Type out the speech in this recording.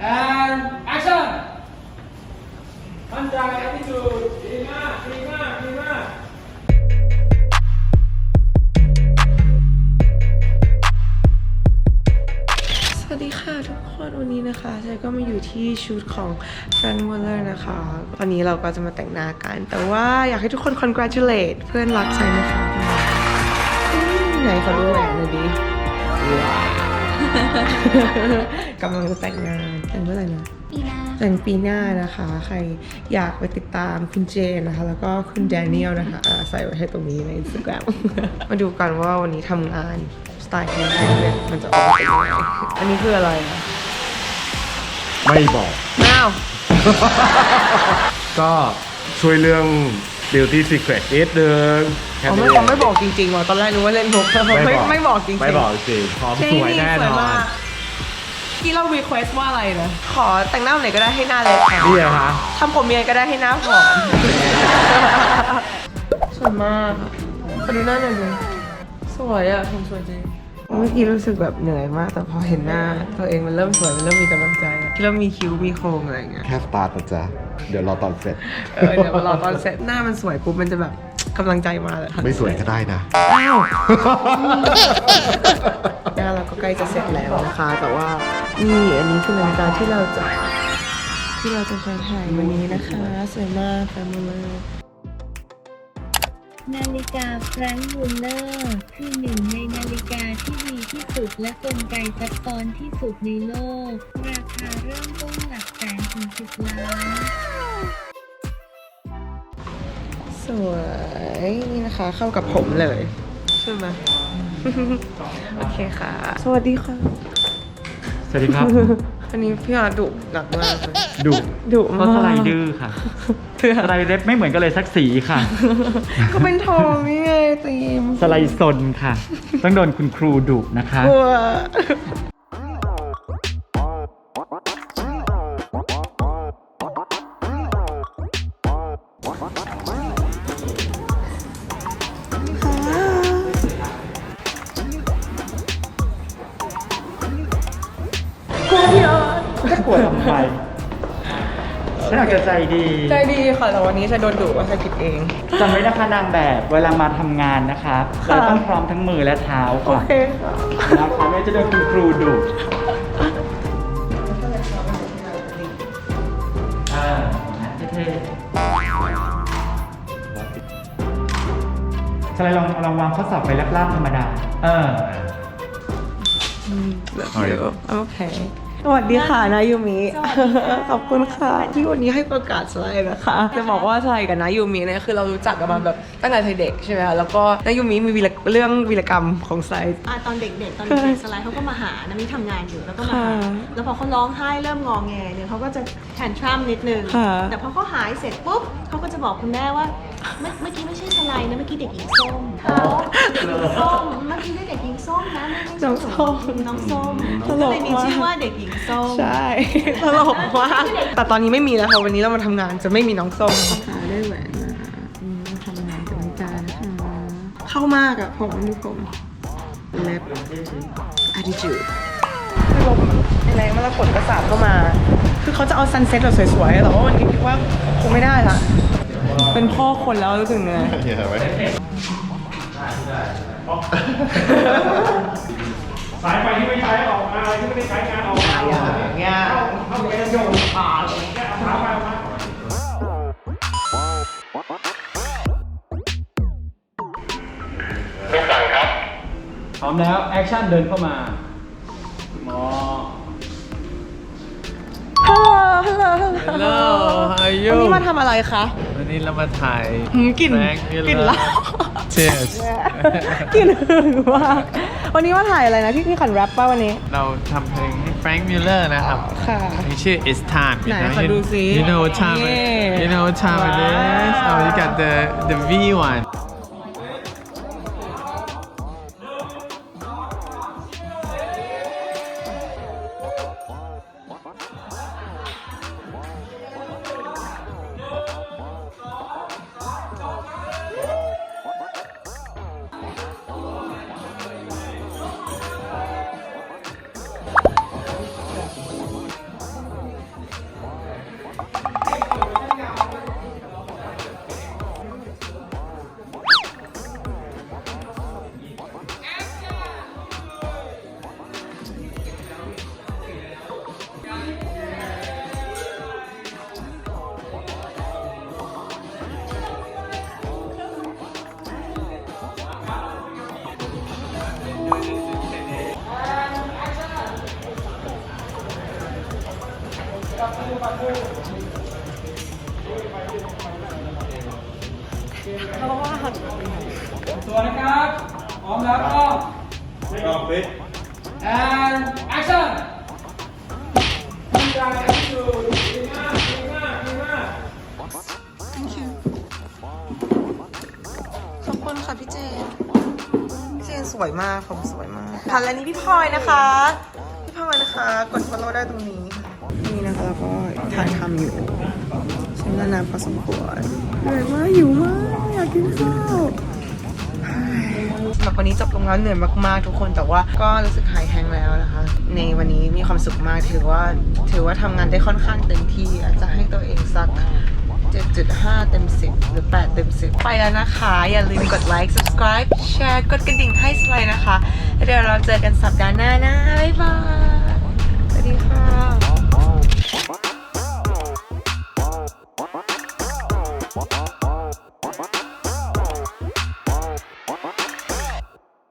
and action มั่นใจ attitude ดีมากดีมากดีมากสวัสดีค่ะทุกคนวันนี้นะคะเจก็มาอยู่ที่ชุดของ Frank Muller นะคะ วันนี้เราก็จะมาแต่งหน้ากัน แต่ว่าอยากให้ทุกคน congratulate เพื่อนรักใช่ไหมคะ ไหนขอดูแหวนหน่อยดิว้าว กำลังจะแต่งงานแต่งเมื่อไหร่นะปีหน้าแต่งปีหน้านะคะ ใครอยากไปติดตามคุณเจนนะคะ แล้วก็คุณแดเนียลนะคะอ่าใส่ไว้ให้ตรงนี้ใน Instagram มาดูกันว่าวันนี้ทำงานสไตล์ของเนี่ยมันจะออกมาเป็นยังไงอันนี้คืออะไรอะไม่บอก อ้าว ก็ช่วยเรื่อง beauty secret นิดนึงแค่เขานี้ไม่เขาไม่บอกจริงๆว่ะตอนแรกนึกว่าเล่นมุกแต่เขาไม่ไม่บอกจริงๆไม่บอกจริงพร้อมสวยแน่นอนที่เรา request ว่าอะไรนะ ขอแต่งหน้าไหนก็ได้ให้หน้าเล็กค่ะนี่เหรอคะทำผมเมียนก็ได้ให้หน้าผอมสวยมากขอดูหน้าหน่อยดิสวยอะผมสวยจริง เมื่อกี้รู้สึกแบบเหนื่อยมาก แต่พอเห็นหน้า ตัวเองมันเริ่มสวย มันเริ่มมีกำลังใจ อะที่เริ่มมีคิ้วมีโครงอะไรอย่างเงี้ย แค่สตาร์ทนะจ๊ะ เดี๋ยวรอตอนเสร็จ เออเดี๋ยวรอตอนเสร็จหน้ามันสวยปุ๊บมันจะแบบกำลังใจมาเลยไม่สวยก็ได้นะ อ้าวหน้าเราก็ใกล้จะเสร็จแล้วนะคะ แต่ว่านี่อันนี้คือนาฬิกาที่เราจะที่เราจะใช้ถ่ายวันนี้นะคะ สวยมากค่ะมาเลยนาฬิกาแฟรงค์วูลเลอร์คือหนึ่งในนาฬิกา ที่ดีที่สุดและกลไกซับซ้อนที่สุดในโลก ราคาเริ่มต้นหลักแสนถึงสิบล้าน สวย นี่นะคะเข้ากับผมเลย ใช่ไหม โอเคค่ะ สวัสดีค่ะ สวัสดีครับอันนี้พี่อาร์ตดุหนักมากเลยดุ ดุเพมากราะสไลด์ดื้อค่ะ เพื่อสไลด์เล็บไม่เหมือนกันเลยสักสีค่ะ ก็เป็นทองนี่ไงตีมสไลด์ซนค่ะ ต้องโดนคุณครูดุนะคะ กลัวกลัวพี่อาร์ตจะกลัวทำไม ฉันอยากจะใจดีใจดีค่ะแต่วันนี้ฉันโดนดุว่าฉันผิดเอง จำไว้นะคะนางแบบเวลามาทำงานนะคะค่ะเราต้องพร้อมทั้งมือและเท้าโอก่อนเคค่ะนะคะไม่งั้นจะโดนคุณครูดุอ่าเท่ๆสไลด์ลองลองวางข้อสอบไปลาบๆธรรมดา เออเดี๋ยวโอเค สวัสดีค่ะนายูมิขอบคุณค่ะ ที่วันนี้ให้โอกาสสไลด์นะคะ จะบอกว่าสไลด์กับนายูมิเนี่ยคือเรารู้จักกันมาแบบตั้งแต่เด็กใช่ไหมคะแล้วก็นายูมิมีวีรเรื่องวีรกรรมของสไลด์ อะตอนเด็กๆ ตอนเด็กๆสไลด์เขาก็มาหานะมีทำงานอยู่แล้วก็มาหาค่ะแล้วพอเขาร้องไห้เริ่มงอแงเนี่ยเขาก็จะแทนทรัมนิดนึง ค่ะแต่พอเขาหายเสร็จปุ๊บเขาก็จะบอกคุณแม่ว่าเมื่อเมื่อกี้ไม่ใช่สไลด์นะเมื่อกี้เด็กหญิงส้มเขาส้มเมื่อกี้ได้เด็กหญิงส้มนะไม่ใช่น้องส้ม น้องส้มตลก็กเลยมีมากชื่อว่าเด็กหญิงส้ม ใช่ ตลกมากแต่ตอนนี้ไม่มีแล้วค่ะ วันนี้เรามาทำงานจะไม่มีน้องส้มค่ะได้แหวนมาอืมทำงานกับนิจานะคะเข้ามากอะผมดูผมเล็บ attitude ไม่ลมอะไรมาแล้วฝนกระสาดเข้ามา คือเขาจะเอาซันเซ็ตแบบสวยๆ แต่ว่าวันนี้คิดว่าคงไม่ได้ละ เป็นพ่อคนแล้วรู้สึกเหนื่อยเห็นไหมสายไฟที่ไม่ใช้ออกมาอะไรที่ไม่ได้ใช้งานออกมาอย่างเงี้ยเข้าไปโยนผ่าเลยแค่เอาเท้าไปเอามาพร้อมแล้ว แอคชั่นเดินเข้ามาหมอฮัลโหลฮัลโหล Hello how are you วันนี้มาทำอะไรคะวั นนี้เรามาถ่ายหืมกลิ่น Frank Miller กลิ่นเหล้า Cheers กลิ่นหึงมากวันนี้มาถ่ายอะไรนะพี่พี่ขันแรปป่ะวันนี้ เราทำเพลงให้ Frank Miller นะครับค่ะ เพลงชื่อ It's Time ไหน you know ขอดูสิ you know what time it- นี่ you know what time it is ว้าว oh you got the the V one ตัวนะครับพร้อมแล้วก็ก็ฟิต and action ทำใจอยู่ดีมากดีมากดีมาก thank you ขอบคุณค่ะพี่เจพี่เจนสวยมากผมสวยมากค่ะและนี่พี่พลอยนะคะ พี่พลอยนะคะ กด follow ได้ตรงนี้ นี่นะคะแล้วก็ถ่ายทำอยู่ใช้เวลานานพอสมควรเหนื่อยมากหิวมากอยากกินข้าวสำหรับวันนี้จบลงแล้วเหนื่อยมากๆทุกคนแต่ว่าก็รู้สึกหายแห้งแล้วนะคะ ในวันนี้มีความสุขมากถือว่าถือว่าทำงานได้ค่อนข้างเต็มที่อาจจะให้ตัวเองสัก7.5 เต็ม 10 หรือ 8 เต็ม 10 ไปแล้วนะคะ อย่าลืมกดไลค์ subscribe แชร์ กดกระดิ่งให้สไลด์นะคะ เดี๋ยวเราเจอกันสัปดาห์หน้านะ